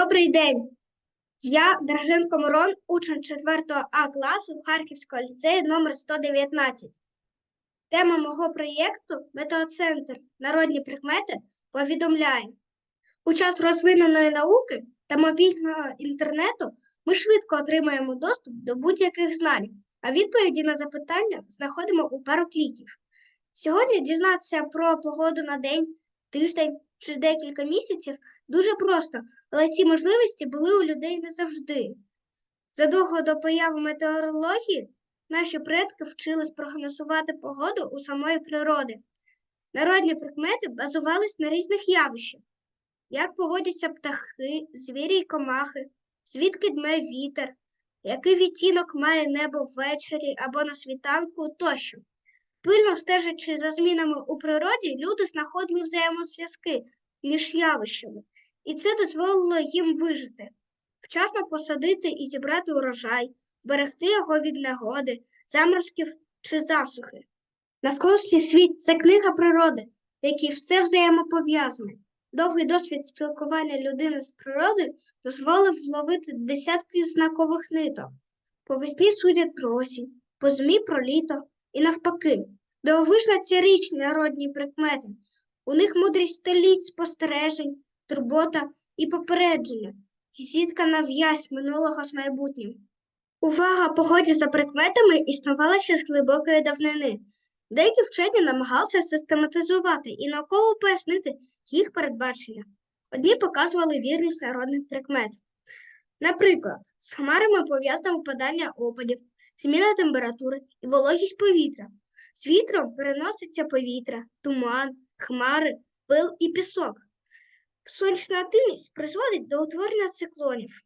Добрий день. Я Драженко Мирон, учень 4 А класу Харківського ліцею номер 119. Тема мого проєкту Метеоцентр Народні прикмети повідомляє. У час розвиненої науки та мобільного інтернету ми швидко отримаємо доступ до будь-яких знань, а відповіді на запитання знаходимо у пару кліків. Сьогодні дізнатися про погоду на день, тиждень чи декілька місяців дуже просто, але ці можливості були у людей не завжди. Задовго до появи метеорології наші предки вчились прогнозувати погоду у самої природи. Народні прикмети базувались на різних явищах, як поводяться птахи, звірі й комахи, звідки дме вітер, який відтінок має небо ввечері або на світанку тощо. Пильно стежачи за змінами у природі, люди знаходили взаємозв'язки між явищами, і це дозволило їм вижити, вчасно посадити і зібрати урожай, берегти його від негоди, заморозків чи засухи. Навколишній світ це книга природи, в якій все взаємопов'язане. Довгий досвід спілкування людини з природою дозволив вловити десятки знакових ниток. По весні судять про осінь, по зимі про літо і навпаки. Дивовижна ця річ народні прикмети. У них мудрість століть спостережень, турбота і попередження, і зіткана в'язь минулого з майбутнім. Увага погоді за прикметами існувала ще з глибокої давнини. Деякі вчені намагалися систематизувати і науково пояснити їх передбачення. Одні показували вірність народних прикмет. Наприклад, з хмарами пов'язане випадання опадів, зміна температури і вологість повітря. З вітром переноситься повітря, туман, хмари, пил і пісок. Сонячна активність призводить до утворення циклонів.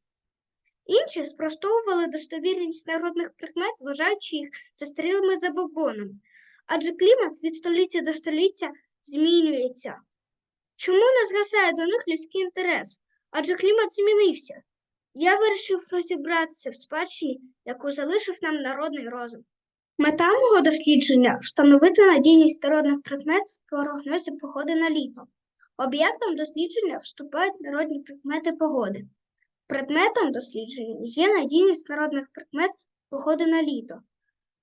Інші спростовували достовірність народних прикмет, вважаючи їх застарілими забобонами, адже клімат від століття до століття змінюється. Чому не згасає до них людський інтерес? Адже клімат змінився. Я вирішив розібратися в спадщині, яку залишив нам народний розум. Мета мого дослідження встановити надійність народних предмет в прогнозі погоди на літо. Об'єктом дослідження вступають народні прикмети погоди. Предметом дослідження є надійність народних прикмет погоди на літо.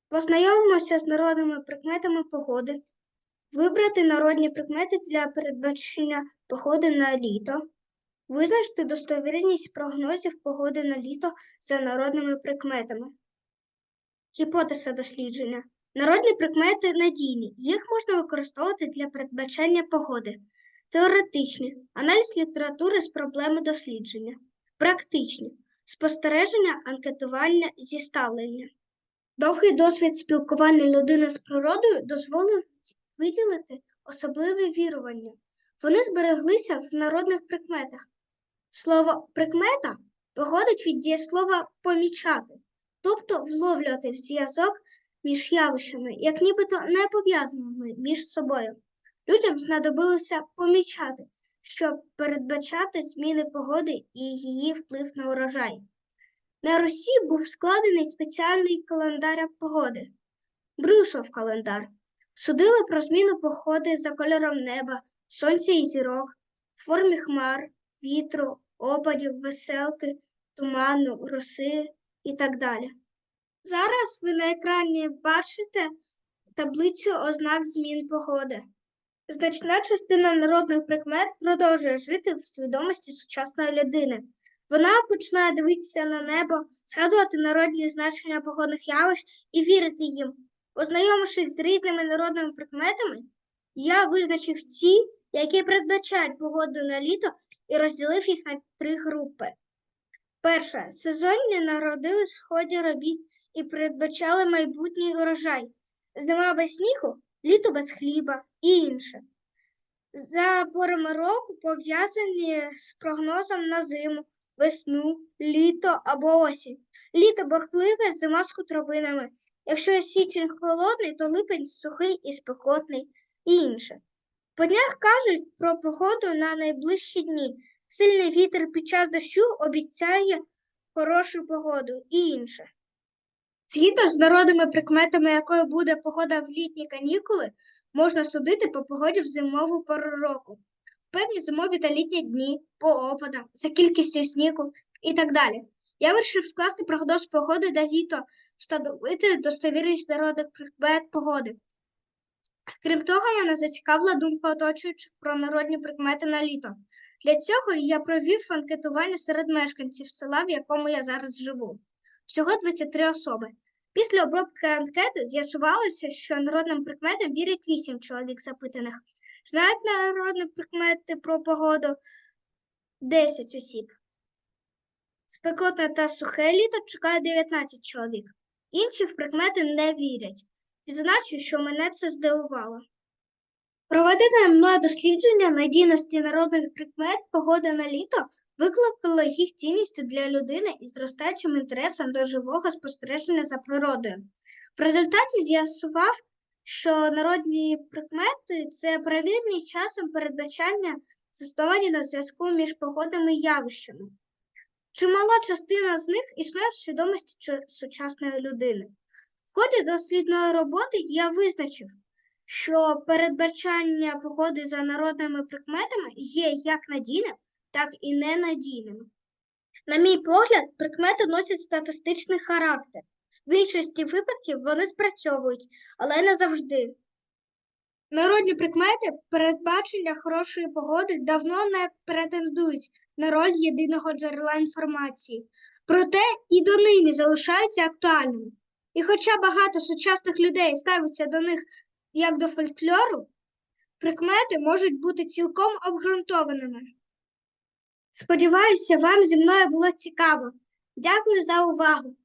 Познайомимося з народними прикметами погоди, вибрати народні прикмети для передбачення погоди на літо, визначити достовірність прогнозів погоди на літо за народними прикметами. Гіпотеза дослідження. Народні прикмети надійні, їх можна використовувати для передбачення погоди. Теоретичні аналіз літератури з проблеми дослідження, практичні спостереження, анкетування, зіставлення. Довгий досвід спілкування людини з природою дозволив виділити особливі вірування. Вони збереглися в народних прикметах. Слово прикмета походить від дієслова помічати тобто вловлювати зв'язок між явищами, як нібито не пов'язаними між собою. Людям знадобилося помічати, щоб передбачати зміни погоди і її вплив на урожай. На Русі був складений спеціальний календар погоди Брюсов календар. Судили про зміну погоди за кольором неба, сонця і зірок, в формі хмар, вітру, опадів, веселки, туману, роси і так далі. Зараз ви на екрані бачите таблицю ознак змін погоди. Значна частина народних прикмет продовжує жити в свідомості сучасної людини. Вона починає дивитися на небо, згадувати народні значення погодних явищ і вірити їм. Ознайомившись з різними народними прикметами, я визначив ті, які передбачають погоду на літо, і розділив їх на три групи. Перше сезонні народились в ході робіт і передбачали майбутній урожай. Зима без снігу, літо без хліба і інше. За порами року пов'язані з прогнозом на зиму, весну, літо або осінь. Літо борхливе, зима з хутровинами. Якщо січень холодний, то липень сухий і спекотний і інше. По днях кажуть про погоду на найближчі дні. Сильний вітер під час дощу обіцяє хорошу погоду і інше. Згідно з народними прикметами, якою буде погода в літні канікули, можна судити по погоді в зимову пору року. В певні зимові та літні дні, по опадам, за кількістю снігу і так далі. Я вирішив скласти прогноз погоди на літо, встановити достовірність народних прикмет погоди. Крім того, мене зацікавила думка оточуючих про народні прикмети на літо. Для цього я провів анкетування серед мешканців села, в якому я зараз живу. Всього 23 особи. Після обробки анкети з'ясувалося, що народним прикметам вірять 8 чоловік запитаних. Знають народні прикмети про погоду 10 осіб. Спекотне та сухе літо чекає 19 чоловік. Інші в прикмети не вірять. Відзначу, що мене це здивувало. Проведене мною дослідження надійності народних прикмет погоди на літо викликало їх цінністю для людини із зростаючим інтересом до живого спостереження за природою. В результаті з'ясував, що народні прикмети це перевірені часом передбачання, засновані на зв'язку між погодними явищами. Чимала частина з них існує в свідомості сучасної людини. Ході дослідної роботи я визначив, що передбачання погоди за народними прикметами є як надійним, так і ненадійним. На мій погляд, прикмети носять статистичний характер. В більшості випадків вони спрацьовують, але не завжди. Народні прикмети передбачення хорошої погоди давно не претендують на роль єдиного джерела інформації, проте і донині залишаються актуальними. І хоча багато сучасних людей ставиться до них як до фольклору, прикмети можуть бути цілком обґрунтованими. Сподіваюся, вам зі мною було цікаво. Дякую за увагу.